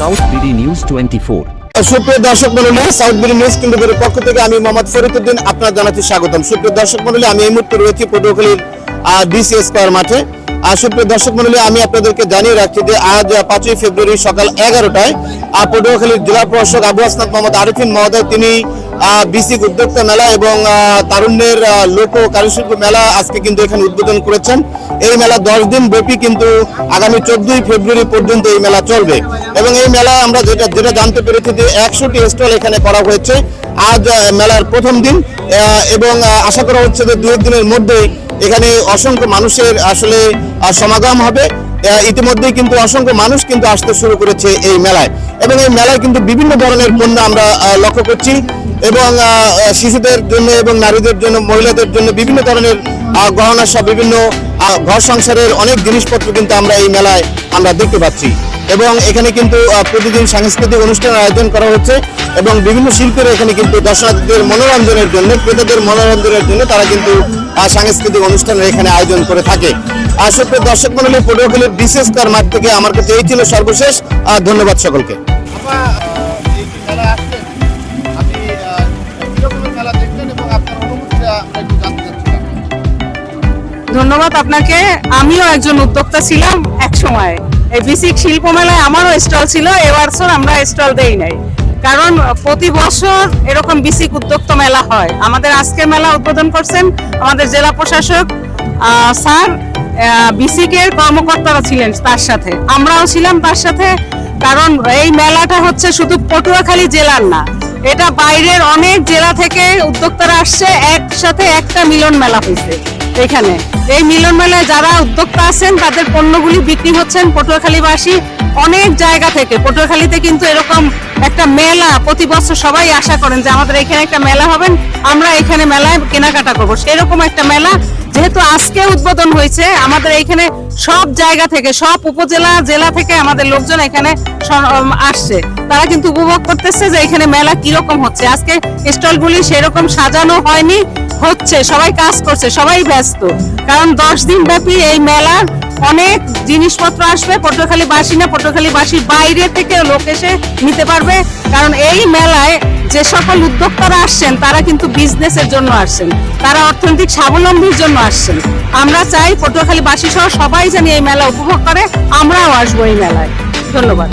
South BD news twenty four সুপ্রিয় দর্শক মন্ডলী সাউথ বিডি নিউজ কেন্দ্রের পক্ষ থেকে আমি মোহাম্মদ ফরিদুদ্দিন আপনার জানাতে স্বাগতম। সুপ্রিয় দর্শক মন্ডলী আমি এই মুহূর্তে রয়েছি পটুয়াখালীর ডিসি স্কোয়ার মাঠে। আর সুপ্রিয় দর্শক মন্ডলী আমি আপনাদেরকে জানিয়ে রাখছি যে আজ পাঁচই ফেব্রুয়ারি সকাল এগারোটায় পটুয়াখালীর জেলা প্রশাসক আবু আসনাদ মোহাম্মদ আরিফিন মহোদয়, তিনি বিসি উদ্যোক্তা মেলা এবং তারুণ্যের লোক কারুশিল্প মেলা আজকে কিন্তু এখানে উদ্বোধন করেছেন। এই মেলা দশ দিন ব্যাপী কিন্তু আগামী চোদ্দই ফেব্রুয়ারি পর্যন্ত এই মেলা চলবে। এবং এই মেলা আমরা যেটা যেটা জানতে পেরেছি যে একশোটি স্টল এখানে করা হয়েছে আজ মেলার প্রথম দিন। এবং আশা করা হচ্ছে যে দু একদিনের মধ্যেই এখানে অসংখ্য মানুষের আসলে সমাগম হবে। ইতিমধ্যেই কিন্তু অসংখ্য মানুষ কিন্তু আসতে শুরু করেছে এই মেলায়। এবং এই মেলায় কিন্তু বিভিন্ন ধরনের পণ্য আমরা লক্ষ্য করছি। এবং শিশুদের জন্য এবং নারীদের জন্য, মহিলাদের জন্য বিভিন্ন ধরনের গহনা সব বিভিন্ন ঘর সংসারের অনেক জিনিসপত্র কিন্তু আমরা এই মেলায় আমরা দেখতে পাচ্ছি। এবং এখানে কিন্তু প্রতিদিন সাংস্কৃতিক অনুষ্ঠানের আয়োজন করা হচ্ছে এবং বিভিন্ন শিল্পের এখানে কিন্তু দর্শনার্থীদের মনোরঞ্জনের জন্য, ক্রেতাদের মনোরঞ্জনের জন্য তারা কিন্তু সাংস্কৃতিক অনুষ্ঠানের এখানে আয়োজন করে থাকে। সুপ্রিয় দর্শক মন্ডলী পটুয়াখালীর বিশেষ কার মাঠ থেকে আমার কাছে এই ছিল সর্বশেষ ধন্যবাদ সকলকে। ধন্যবাদ আপনাকে। আমিও একজন উদ্যোক্তা ছিলাম এক সময় এই বিসিক শিল্প মেলায় আমারও স্টল ছিল এবছর আমরা স্টল দেই নাই। কারণ প্রতি বছর এরকম বিসিক উদ্যোক্তা মেলা হয়। আমাদের আজকের মেলা উদ্বোধন করছেন আমাদের জেলা প্রশাসক স্যার বিসিকের কর্মকর্তারা ছিলেন তার সাথে। আমরাও ছিলাম তার সাথে, কারণ এই মেলাটা হচ্ছে শুধু পটুয়াখালী জেলার না, এটা বাইরের অনেক জেলা থেকে উদ্যোক্তারা আসছে, একসাথে একটা মিলন মেলা হয়েছে এখানে। এই মিলন মেলায় যারা উদ্যোক্তা আছেন, তাদের পণ্যগুলি বিক্রি হচ্ছেন পটুয়াখালীবাসী অনেক জায়গা থেকে। পটুয়াখালীতে কিন্তু এরকম একটা মেলা প্রতি বছর সবাই আশা করেন যে আমাদের এখানে একটা মেলা হবেন আমরা এখানে মেলায় কেনাকাটা করব। সেরকম একটা মেলা যেহেতু আজকে উদ্বোধন হয়েছে, আমাদের এখানে সব জায়গা থেকে, সব উপজেলা, জেলা থেকে আমাদের লোকজন এখানে আসছে। তারা কিন্তু উপভোগ করতেছে যে এখানে মেলা কীরকম হচ্ছে। আজকে স্টলগুলি সেরকম সাজানো হয়নি হচ্ছে, সবাই কাজ করছে, সবাই ব্যস্ত। কারণ দশ দিন ব্যাপী এই মেলার অনেক জিনিসপত্র আসবে, পটুয়াখালী বাসী না, পটুয়াখালী বাসীর বাইরে থেকে লোক এসে নিতে পারবে। কারণ এই মেলায় যে সকল উদ্যোক্তারা আসছেন, তারা কিন্তু বিজনেসের জন্য আসছেন। তারা অর্থনৈতিক স্বাবলম্বীর জন্য আসছেন। আমরা চাই পটুয়াখালী বাসী সহ সবাই যেন এই মেলা উপভোগ করে, আমরাও আসব এই মেলায়। ধন্যবাদ।